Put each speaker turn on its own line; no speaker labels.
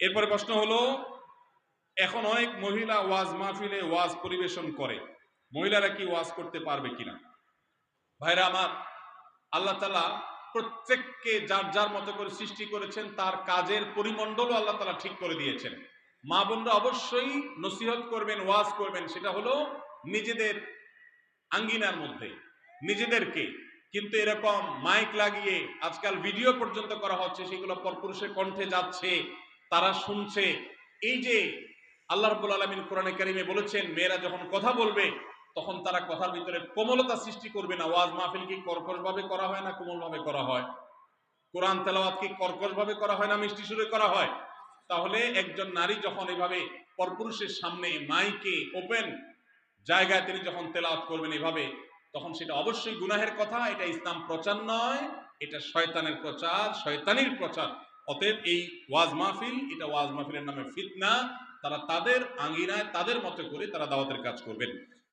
এরপরে প্রশ্ন হলো, এখন অনেক মহিলা ওয়াজ মাহফিলে ওয়াজ পরিবেশন করে। মহিলারা কি ওয়াজ করতে পারবে কিনা? ভাইরা আমার, আল্লাহ তালা প্রত্যেককে যার যার মতো করে সৃষ্টি করেছেন, তার কাজের পরিমণ্ডলও আল্লাহ তালা ঠিক করে দিয়েছেন। মা বোনরা অবশ্যই নসিহত করবেন, ওয়াজ করবেন, সেটা হলো নিজেদের আঙ্গিনার মধ্যে, নিজেদেরকে। কিন্তু এরকম মাইক লাগিয়ে আজকাল ভিডিও পর্যন্ত করা হচ্ছে, সেগুলো পরপুরুষের কণ্ঠে যাচ্ছে। তারা শুনছে। এই যে আল্লাহ রব্বুল আলমিন কোরআনে কারিমে বলেছেন, মেয়েরা যখন কথা বলবে, তখন তারা কথার ভিতরে কোমলতা সৃষ্টি করবে না। ওয়াজ মাহফিল কি কর্কশভাবে করা হয় না কোমলভাবে করা হয়? কোরআন তেলাওয়াত কি কর্কশভাবে করা হয় না মিষ্টি সুরে করা হয়? তাহলে একজন নারী যখন এভাবে পরপুরুষের সামনে মাইকে ওপেন জায়গায় তিনি যখন তেলাওয়াত করবেন এভাবে, তখন সেটা অবশ্যই গুনাহের কথা, এটা ইসলাম প্রচার নয়, এটা শয়তানের প্রচার, শয়তানির প্রচার। অতএব এই ওয়াজ মাহফিল, এটা ওয়াজ মাহফিলের নামে ফিতনা, তারা তাদের আঙ্গিনায় তাদের মতো করে তারা দাওয়াতের কাজ করবেন।